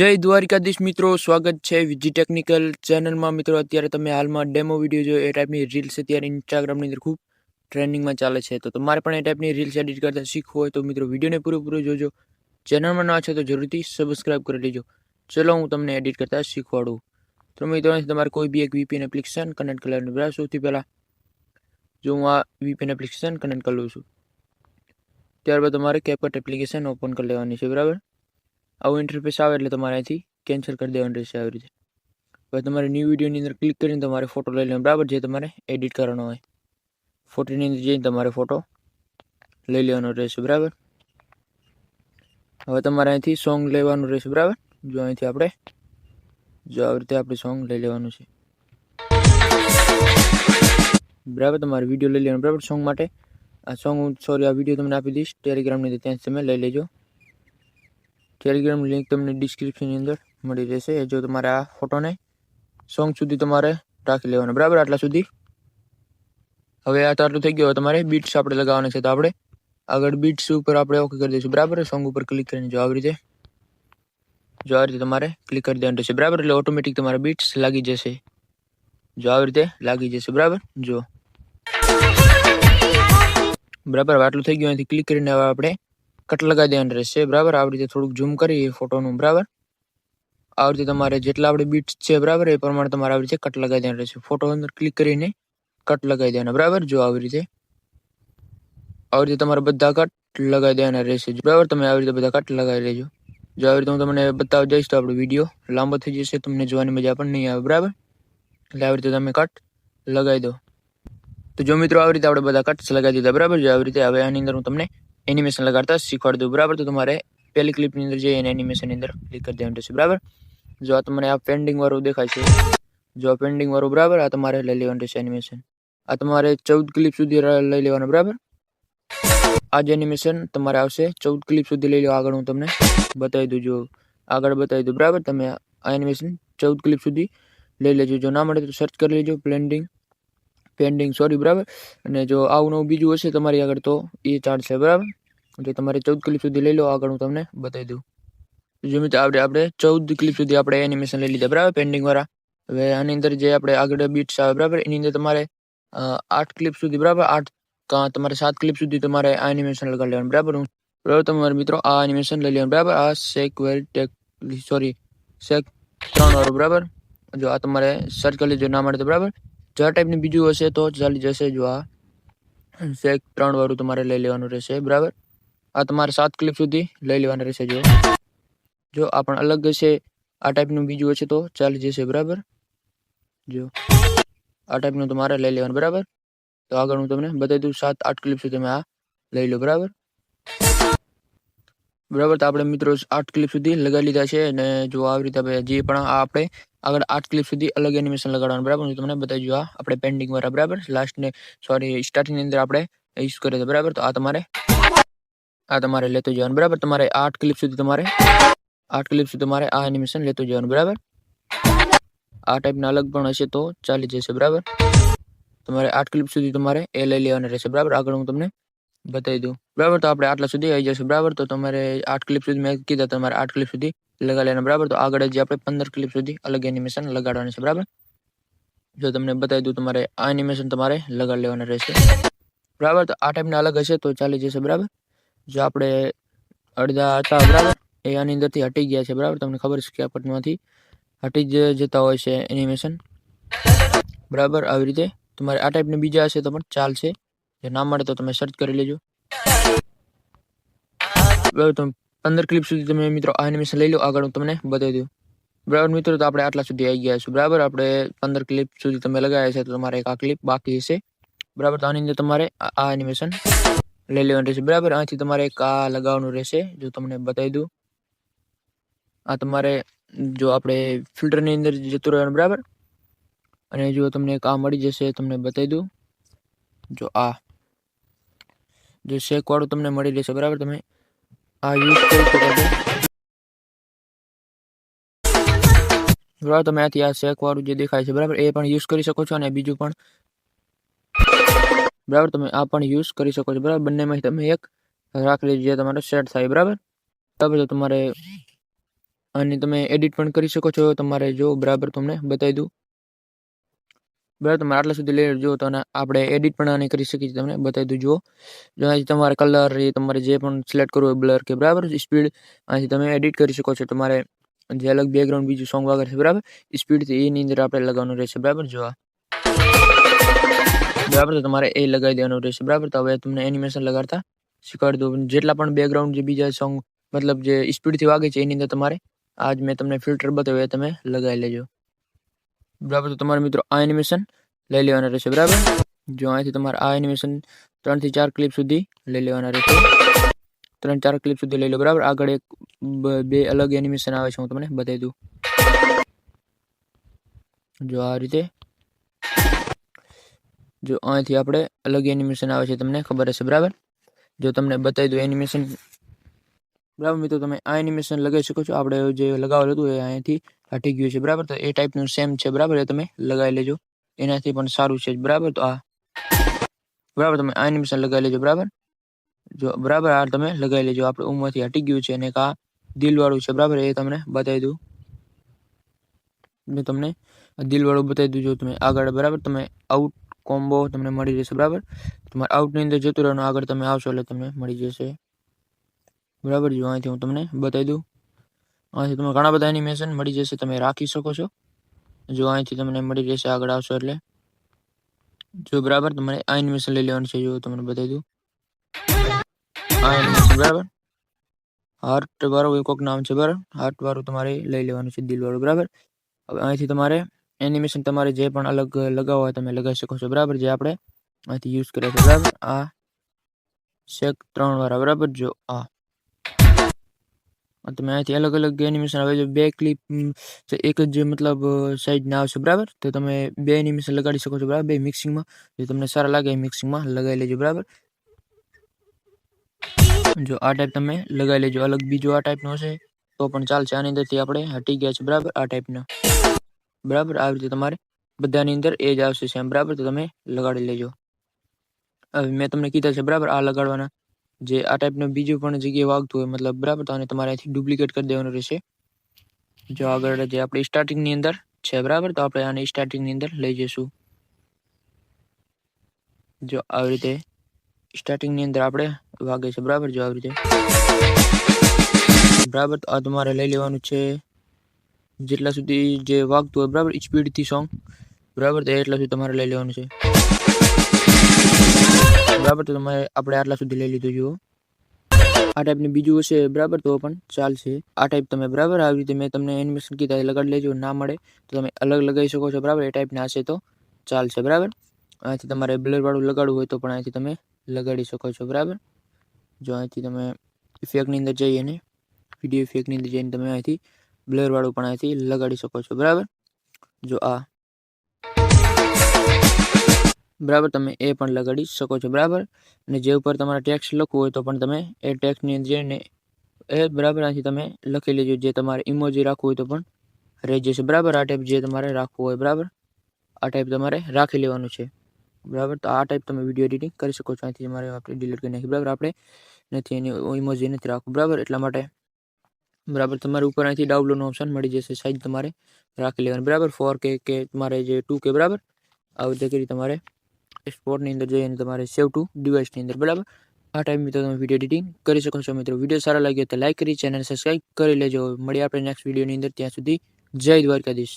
જય દ્વારકાધીશ મિત્રો, સ્વાગત છે વિજી ટેકનિકલ ચેનલમાં. મિત્રો, અત્યારે તમે હાલમાં ડેમો વીડિયો જો એ ટાઈપની રીલ્સ અત્યારે ઇન્સ્ટાગ્રામની અંદર ખૂબ ટ્રેન્ડિંગમાં ચાલે છે. તો તમારે પણ એ ટાઈપની રીલ્સ એડિટ કરતા શીખવું હોય તો મિત્રો વિડીયોને પૂરેપૂરો જોજો. ચેનલમાં ના છે તો જરૂરથી સબસ્ક્રાઇબ કરી લેજો. ચલો, હું તમને એડિટ કરતા શીખવાડું. તો મિત્રો તમારે કોઈ બી એક વીપીએન એપ્લિકેશન કનેક્ટ કરવાનું બરાબર? સૌથી પહેલાં જો હું આ વીપીએન એપ્લિકેશન કનેક્ટ કરી લઉં છું, ત્યારબાદ તમારે કેપકટ એપ્લિકેશન ઓપન કરી લેવાની છે, બરાબર? આવું ઇન્ટરફેસ આવે એટલે તમારે અહીંથી કેન્સલ કરી દેવાનું રહેશે આવી રીતે. હવે તમારે ન્યૂ વિડીયોની અંદર ક્લિક કરીને તમારે ફોટો લઈ લેવાનો, બરાબર? જે તમારે એડિટ કરવાનો હોય. ફોટોની અંદર જઈને તમારે ફોટો લઈ લેવાનો રહેશે, બરાબર? હવે તમારે અહીંથી સોંગ લેવાનું રહેશે, બરાબર? જો અહીંથી આપણે, જો આવી રીતે આપણે સોંગ લઈ લેવાનું છે. બરાબર? તમારે વીડિયો લઈ લેવાનો, બરાબર? સોંગ માટે આ સોંગ હું સોરી આ વીડિયો તમને આપી દઈશ. ટેલિગ્રામની અંદર ત્યાંથી તમે લઈ લેજો. ટેલિગ્રામ લિંક તમને ડિસ્ક્રિપ્શનની અંદર મળી રહેશે. જો તમારે આ ફોટોને સોંગ સુધી તમારે રાખી લેવાનો. બરાબર? આટલા સુધી? હવે આ તો આટલું થઈ ગયું. તમારે બીટ્સ આપણે લગાવવાના છે તો આપણે આગળ બીટ્સ ઉપર આપણે ઓકે કરી દઈશું. બરાબર? સોંગ ઉપર ક્લિક કરીને જો આવી રીતે, જો આવી રીતે તમારે ક્લિક કરી દેવાનું રહેશે. બરાબર? એટલે ઓટોમેટિક તમારા બીટ્સ લાગી જશે. જો આવી રીતે લાગી જશે. બરાબર? જો. બરાબર? આટલું થઈ ગયું. અહીંથી ક્લિક કરીને હવે આપણે કટ લગાવી દેવાનું રહેશે, બરાબર? આવી રીતે થોડુંક ઝૂમ કરી ફોટોનું બરાબર? આવી રીતે તમારે જેટલા આપણે બીટ્સ છે, બરાબર? એ પ્રમાણે તમારે આવી રીતે કટ લગાવી દેવાનું રહેશે. ફોટો અંદર ક્લિક કરીને કટ લગાવી દેવાના, બરાબર? જો આવી રીતે આવી રીતે તમારે બધા કટ લગાવી દેવાના રહેશે. બરાબર? તમે આવી રીતે બધા કટ લગાવી લેજો. જો આવી રીતે હું તમને બતાવી જઈશ તો આપણો વીડિયો લાંબો થઈ જશે, તમને જોવાની મજા પણ નહીં આવે, બરાબર? એટલે આવી રીતે તમે કટ લગાવી દો. તો જો મિત્રો, આવી રીતે આપણે બધા કટ્સ લગાવી દીધા, બરાબર? જો આવી રીતે, હવે આની અંદર હું તમને એનિમેશન લગાડતા શીખવાડી દઉં. બરાબર? તો તમારે પહેલી ક્લિપની અંદર જઈને એનિમેશનની અંદર ક્લિક કરી દેવાનું રહેશે. બરાબર? જો આ તમને આ પેન્ડિંગ વાળું દેખાય છે. જો આ પેન્ડિંગ વાળું, બરાબર? આ તમારે લઈ લેવાનું રહેશે એનિમેશન આ તમારે ચૌદ ક્લિપ સુધી લઈ લેવાનું, બરાબર? આ જે એનિમેશન તમારે આવશે. ચૌદ ક્લિપ સુધી લઈ લો. આગળ હું તમને બતાવી દઉં. જો આગળ બતાવી દઉં, બરાબર? તમે આ એનિમેશન ચૌદ ક્લિપ સુધી લઈ લેજો. જો ના મળે તો સર્ચ કરી લેજો. પેન્ડિંગ પેન્ડિંગ સોરી બરાબર? અને જો આવું નવું બીજું હશે તમારી આગળ તો એ ચાર્જ છે બરાબર? જો તમારે ચૌદ ક્લિપ સુધી લઈ લો, આગળ હું તમને બતાવી દઉં. જો મિત્રો, આપણે આપણે ચૌદ ક્લિપ સુધી આપણે એનિમેશન લઈ લીધા, બરાબર? પેન્ડિંગવાળા હવે આની અંદર જે આપણે આગળ બીટ્સ આવે, બરાબર? એની અંદર તમારે આઠ ક્લિપ સુધી, બરાબર? આઠ, કાં, તમારે સાત ક્લિપ સુધી તમારે આ એનિમેશન લગાડી લેવાનું, બરાબર? હું, બરાબર? તમારે મિત્રો, આ એનિમેશન લઈ લેવાનું, બરાબર? આ સેક વેલ ટેક સોરી સેક ત્રણ વાળું, બરાબર? જો આ તમારે સર્ચ કરી લેજો ના મળે તો, બરાબર? જો આ ટાઈપનું બીજું હશે તો ચાલી જશે, જો આ સેક ત્રણ વાળું તમારે લઈ લેવાનું રહેશે, બરાબર? આ તમારે સાત ક્લિપ સુધી લઈ લેવાના રહેશે જો જો આ પણ અલગ હશે, આ ટાઈપનું બીજું હશે તો ચાલી જશે, બરાબર? જો આ ટાઈપનું તમારે લઈ લેવાનું, બરાબર? તો આગળ હું તમને બતાવી દઉં સાત, આઠ ક્લિપ સુધી તમે આ લઈ લો, બરાબર? બરાબર, તો આપણે મિત્રો આઠ ક્લિપ સુધી લગાવી લીધા છે અને જો આવી રીતે આપણે જે પણ આ આપણે આગળ આઠ ક્લિપ સુધી અલગ એનિમેશન લગાડવાનું, બરાબર? હું તમને બતાવી દઉં આ, આપણે પેન્ડિંગ વાળા, બરાબર? લાસ્ટ ને સોરી સ્ટાર્ટિંગની અંદર આપણે યુઝ કર્યો હતો, બરાબર? તો આ તમારે આ તમારે લેતો જવાનું, બરાબર? તમારે આઠ ક્લિપ સુધી તમારે આઠ ક્લિપ સુધી તમારે આ એનિમેશન લેતો જવાનું, બરાબર? આ ટાઈપના અલગ પણ હશે તો ચાલી જશે, બરાબર? તમારે આઠ ક્લિપ સુધી તમારે એ લઈ લેવાના રહેશે, બરાબર? આગળ હું તમને બતાવી દઉં. બરાબર? તો આપણે આટલા સુધી આવી જશે, બરાબર? તો તમારે આઠ ક્લિપ સુધી મેં કીધા, તમારે આઠ ક્લિપ સુધી લગાડી લેવાના, બરાબર? તો આગળ જે આપણે પંદર ક્લિપ સુધી અલગ એનિમેશન લગાડવાની છે, બરાબર? જો તમને બતાવી દઉં, તમારે આ એનિમેશન તમારે લગાડી લેવાના રહેશે. બરાબર? તો આ ટાઈપના અલગ હશે તો ચાલી જશે, બરાબર? જો આપણે અડધા હતા, બરાબર? એ આની અંદરથી હટી ગયા છે, બરાબર? તમને ખબર છે કે આ પટમાંથી હટી જ જતા હોય છે એનિમેશન બરાબર? આવી રીતે? તમારે આ ટાઈપના બીજા હશે તો પણ ચાલશે. જો ના મળે તો તમે સર્ચ કરી લેજો. બરાબર? તમે પંદર ક્લિપ સુધી તમે મિત્રો આ એનિમેશન લઈ લો, આગળ હું તમને બતાવી દઉં. બરાબર મિત્રો, તો આપણે આટલા સુધી આવી ગયા છું બરાબર? આપણે પંદર ક્લિપ સુધી તમે લગાવ્યા છે, તો તમારે એક આ ક્લિપ બાકી હશે. બરાબર? તો આની અંદર તમારે આ એનિમેશન લઈ લેવાનું રહેશે. બરાબર? આથી તમારે એક આ લગાવવાનું રહેશે, જો તમને બતાવી દઉં. આ તમારે જો આપણે ફિલ્ટરની અંદર જતું રહેવાનું, બરાબર? અને જો તમને એક આ મળી જશે, તમને બતાવી દઉં. જો આ. જો શેકવાળું તમને મળી રહેશે, બરાબર? તમે આ યુઝ કરી શકો છો બરાબર, તમે આથી આ શેકવાળું જે દેખાય છે, બરાબર? એ પણ યુઝ કરી શકો છો અને બીજું પણ બરાબર? તમે આ પણ યુઝ કરી શકો છો. બરાબર? બંનેમાંથી તમે એક રાખી લેજો જે તમારો સેટ થાય. બરાબર? બરાબર? તો તમારે અને તમે એડિટ પણ કરી શકો છો. તમારે જો બરાબર તમને બતાવી દઉં. બરાબર? તમારે આટલા સુધી લઈ જો તો આપણે એડિટ પણ આને કરી શકીએ તમને બતાવી દઉં. જુઓ. જો અહીંથી તમારે કલર એ તમારે જે પણ સિલેક્ટ કરવું હોય બ્લર કે બરાબર? સ્પીડ અહીંથી તમે એડિટ કરી શકો છો. તમારે જે અલગ બેકગ્રાઉન્ડ બીજું સોંગ વગર છે. બરાબર? સ્પીડથી એની અંદર આપણે લગાવવાનું રહેશે. બરાબર? જો આ બરાબર તો તમારે એ લગાવી દેવાનું રહેશે, બરાબર? તો હવે તમને એનિમેશન લગાડતા શીખવાડી દઉં. જેટલા પણ બેકગ્રાઉન્ડ જે બીજા સોંગ મતલબ જે સ્પીડથી વાગે છે, એની અંદર તમારે આજ મેં તમને ફિલ્ટર બતાવ્યું, એ તમે લગાવી લેજો. બરાબર, તો તમારે મિત્રો આ એનિમેશન લઈ લેવાના રહેશે, બરાબર? જો અહીંથી તમારે આ એનિમેશન ત્રણથી ચાર ક્લિપ સુધી લઈ લેવાના રહેશે. ત્રણ ચાર ક્લિપ સુધી લઈ લો, બરાબર? આગળ એક બે અલગ એનિમેશન આવે છે, હું તમને બતાવી દઉં. જો આ રીતે જો અહીંથી આપણે અલગ એનિમેશન આવે છે તમને ખબર હશે, બરાબર? જો તમને બતાવી દઉં એનિમેશન બરાબર મિત્રો, તમે આ એનિમેશન લગાવી શકો છો. આપણે જે લગાવેલું હતું એ અહીંથી હટી ગયું છે, બરાબર? તો એ ટાઈપનું સેમ છે, બરાબર? એ તમે લગાવી લેજો. એનાથી પણ સારું છે, બરાબર? તો આ, બરાબર? તમે આ એનિમેશન લગાવી લેજો, બરાબર? જો, બરાબર? આ તમે લગાવી લેજો. આપણે ઉંમરથી હટી ગયું છે અને એક આ દિલવાળું છે, બરાબર? એ તમને બતાવી દઉં. મેં તમને દિલવાળું બતાવી દઉં, જો તમે આગળ, બરાબર? તમે આઉટ કોમ્બો તમને મળી જશે, બરાબર? તમારે આઉટની અંદર જતું રહેવાનું, આગળ તમે આવશો એટલે તમને મળી જશે. બરાબર જો, અહીંથી હું તમને બતાવી દઉં. અહીંથી તમને ઘણા બધા એનિમેશન મળી જશે, તમે રાખી શકો છો. જો, અહીંથી તમને મળી જશે, આગળ આવશો એટલે. જો, બરાબર, તમારે આ એનિમેશન લઈ લેવાનું છે, જો, તમને બતાવી દઉં. આ બરાબર? હાર્ટ વાળું કોઈક નામ છે, બરાબર? હાર્ટ વાળું તમારે લઈ લેવાનું છે દિલ વાળું બરાબર? હવે અહીંથી તમારે એનિમેશન તમારે જે પણ અલગ લગાવવા હોય તમે લગાવી શકો છો. બરાબર? જે આપણે અહીંથી યુઝ કરીએ છીએ. બરાબર? આ શેક ત્રણ વાળા. બરાબર? જો, આ. તમે અહીંથી અલગ અલગ એનિમેશન આવે છે બે ક્લિપ એક જ મતલબ સાઈડના આવશે. બરાબર? તો તમે બે એનિમેશન લગાડી શકો છો. બરાબર? બે મિક્સિંગમાં જે તમને સારા લાગે એ મિક્સિંગમાં લગાવી લેજો. બરાબર? જો, આ ટાઈપ તમે લગાવી લેજો. અલગ બીજો આ ટાઈપનો હશે, તો પણ ચાલશે. આની અંદરથી આપણે હટી ગયા છે બરાબર? આ ટાઈપના બરાબર? આવી રીતે તમારે બધાની અંદર એ જ આવશે સેમ બરાબર? તો તમે લગાડી લેજો. હવે મેં તમને કીધા છે, બરાબર? આ લગાડવાના જે આ ટાઈપનું બીજું પણ જગ્યાએ વાગતું હોય, મતલબ, બરાબર? તો આને તમારે અહીંથી ડુપ્લિકેટ કરી દેવાનું રહેશે. જો આગળ જે આપણે સ્ટાર્ટિંગની અંદર છે, બરાબર? તો આપણે આને સ્ટાર્ટિંગની અંદર લઈ જઈશું. જો આવી રીતે સ્ટાર્ટિંગની અંદર આપણે વાગે છે, બરાબર? જો આવી રીતે. બરાબર? આ તમારે લઈ લેવાનું છે. જેટલા સુધી જે વાગતું હોય, બરાબર સ્પીડથી સોંગ. બરાબર, તો એટલા સુધી તમારે લઈ લેવાનું છે. બરાબર, તો તમારે આપણે આટલા સુધી લઈ લીધું જુઓ આ ટાઈપનું બીજું હશે, બરાબર, તો પણ ચાલશે. આ ટાઈપ તમે, બરાબર, આવી રીતે મેં તમને એનિમેશન કીધા લગાડી લેજો, ના મળે, તો તમે અલગ લગાવી શકો છો, બરાબર, એ ટાઈપના હશે તો ચાલશે, બરાબર. અહીંથી તમારે બ્લરવાળું લગાડવું હોય તો પણ અહીંથી તમે લગાડી શકો છો, બરાબર. જો અહીંથી તમે ઇફેક્ટની અંદર જઈને વીડિયો ઇફેક્ટની અંદર જઈને તમે અહીંથી બ્લરવાળું પણ અહીંથી લગાડી શકો છો. બરાબર? જો આ. બરાબર, તમે એ પણ લગાડી શકો છો. બરાબર? અને જે ઉપર તમારે ટેક્સ લખવું હોય તો પણ તમે એ ટેક્સની જઈને એ બરાબર અહીંથી તમે લખી લેજો. જે તમારે ઇમોજી રાખવું હોય તો પણ રહી જશે. બરાબર? આ ટાઈપ જે તમારે રાખવું હોય, બરાબર? આ ટાઈપ તમારે રાખી લેવાનું છે. બરાબર? તો આ ટાઈપ તમે વીડિયો એડિટિંગ કરી શકો છો. અહીંથી તમારે આપણે ડિલીટ કરી નાખી. બરાબર? આપણે નથી એની ઇમોજી નથી રાખવું. બરાબર? એટલા માટે બરાબર, તમારે ઉપર અહીંથી ડાઉનલોડનો ઓપ્શન મળી જશે સાઈઝ તમારે રાખી લેવાની. બરાબર ફોર કે કે તમારે જે ટુ કે બરાબર? આવી રીતે કરી તમારે સ્પોર્ટની અંદર જઈને તમારે સેવ ટુ ડિવાઇસની અંદર, બરાબર? આ ટાઈમ તમે વીડિયો એડિટિંગ કરી શકો છો. મિત્રો વીડિયો સારા લાગ્યો તો લાઇક કરી ચેનલ સબસ્ક્રાઈબ કરી લેજો. મળીએ આપણે નેક્સ્ટ વિડીયોની અંદર. ત્યાં સુધી જય દ્વારકાધીશ.